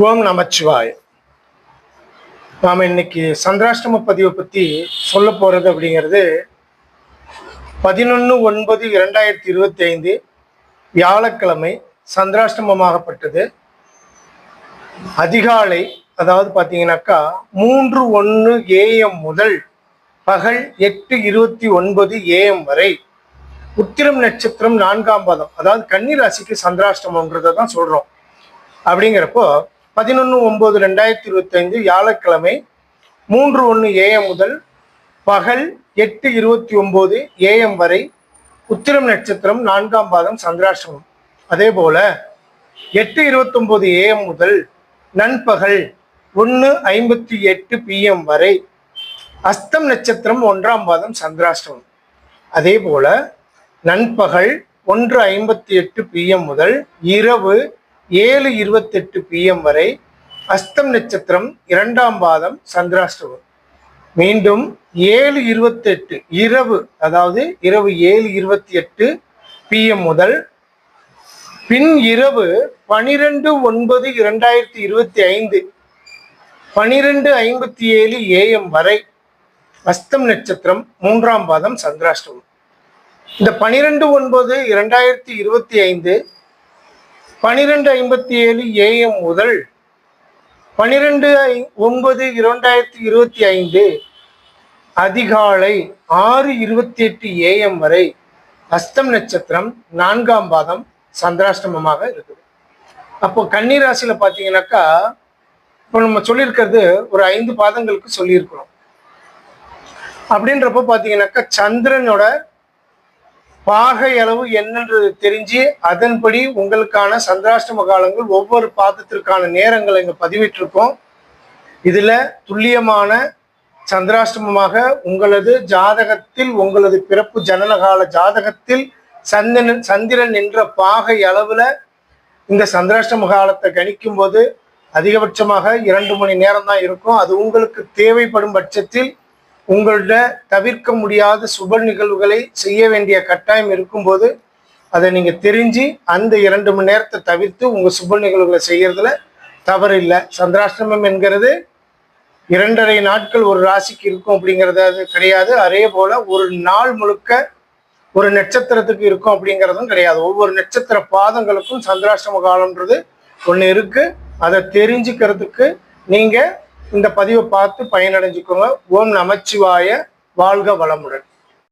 ஓம் நமச்சிவாய். நாம் இன்னைக்கு சந்திராஷ்டம பதிவை பற்றி சொல்ல போகிறது அப்படிங்கிறது பதினொன்று ஒன்பது இரண்டாயிரத்தி இருபத்தி ஐந்து வியாழக்கிழமை சந்திராஷ்டமமாகப்பட்டது. அதிகாலை அதாவது பார்த்தீங்கன்னாக்கா மூன்று ஒன்று ஏஎம் முதல் பகல் எட்டு இருபத்தி ஒன்பது ஏஎம் வரை உத்திரம் நட்சத்திரம் நான்காம் பாதம் அதாவது கன்னி ராசிக்கு சந்திராஷ்டமன்றதை தான் சொல்கிறோம் அப்படிங்கிறப்போ பதினொன்று ஒம்பது ரெண்டாயிரத்தி இருபத்தைந்து வியாழக்கிழமை மூன்று ஒன்று ஏஎம் முதல் பகல் எட்டு இருபத்தி ஒம்பது ஏஎம் வரை உத்திரம் நட்சத்திரம் நான்காம் பாதம் சந்திராசிரமம் அதே போல எட்டு இருபத்தொம்போது ஏஎம் முதல் நண்பகல் ஒன்று ஐம்பத்தி எட்டு பிஎம் வரை அஸ்தம் நட்சத்திரம் ஒன்றாம் பாதம் சந்திராஷ்டமம். அதே போல நண்பகல் ஒன்று ஐம்பத்தி எட்டு பிஎம் முதல் இரவு ஏழு இருபத்தெட்டு பிஎம் வரை அஸ்தம் நட்சத்திரம் இரண்டாம் பாதம் சந்திராஷ்டமம். மீண்டும் ஏழு இருபத்தெட்டு இரவு அதாவது இரவு ஏழு இருபத்தி எட்டு பிஎம் முதல் பின் இரவு பனிரெண்டு ஒன்பது இரண்டாயிரத்தி இருபத்தி ஐந்து பனிரெண்டு ஐம்பத்தி ஏழு ஏஎம் வரை அஸ்தம் நட்சத்திரம் மூன்றாம் பாதம் சந்திராஷ்டமம். இந்த பனிரெண்டு ஒன்பது இரண்டாயிரத்தி இருபத்தி ஐந்து பனிரெண்டு ஐம்பத்தி ஏழு ஏஎம் முதல் பனிரெண்டு ஒன்பது இரண்டாயிரத்தி இருபத்தி ஐந்து அதிகாலை ஆறு இருபத்தி எட்டு ஏஎம் வரை அஸ்தம் நட்சத்திரம் நான்காம் பாதம் சந்திராஷ்டமமாக இருக்குது. அப்போ கன்னிராசியில் பார்த்தீங்கன்னாக்கா இப்போ நம்ம சொல்லியிருக்கிறது ஒரு ஐந்து பாதங்களுக்கு சொல்லியிருக்கிறோம். அப்படின்றப்போ பார்த்தீங்கன்னாக்கா சந்திரனோட பாகை அளவு என்னன்றது தெரிஞ்சு அதன்படி உங்களுக்கான சந்திராஷ்டம காலங்கள் ஒவ்வொரு பாதத்திற்கான நேரங்களை இங்கே பதிவிட்டிருக்கோம். இதில் துல்லியமான சந்திராஷ்டமமாக உங்களது ஜாதகத்தில் உங்களது பிறப்பு ஜனனகால ஜாதகத்தில் சந்திரன் சந்திரன் என்ற பாகை அளவில் இந்த சந்திராஷ்டம காலத்தை கணிக்கும் போது அதிகபட்சமாக இரண்டு மணி நேரம் தான் இருக்கும். அது உங்களுக்கு தேவைப்படும் பட்சத்தில் உங்கள்ட தவிர்க்க முடியாத சுப நிகழ்வுகளை செய்ய வேண்டிய கட்டாயம் இருக்கும்போது அதை நீங்கள் தெரிஞ்சு அந்த இரண்டு மணி நேரத்தை தவிர்த்து உங்கள் சுப நிகழ்வுகளை செய்கிறதுல தவறு இல்லை சந்திராஷ்டமம் என்கிறது இரண்டரை நாட்கள் ஒரு ராசிக்கு இருக்கும் அப்படிங்கிறது அது கிடையாது. அதே போல் ஒரு நாள் முழுக்க ஒரு நட்சத்திரத்துக்கு இருக்கும் அப்படிங்கிறதும் கிடையாது. ஒவ்வொரு நட்சத்திர பாதங்களுக்கும் சந்திராஷ்டம காலம்ன்றது ஒன்று இருக்குது அதை தெரிஞ்சுக்கிறதுக்கு நீங்கள் இந்த பதிவை பார்த்து பயனடைஞ்சுக்கோங்க. ஓம் நமச்சிவாய. வாழ்க வளமுடன்.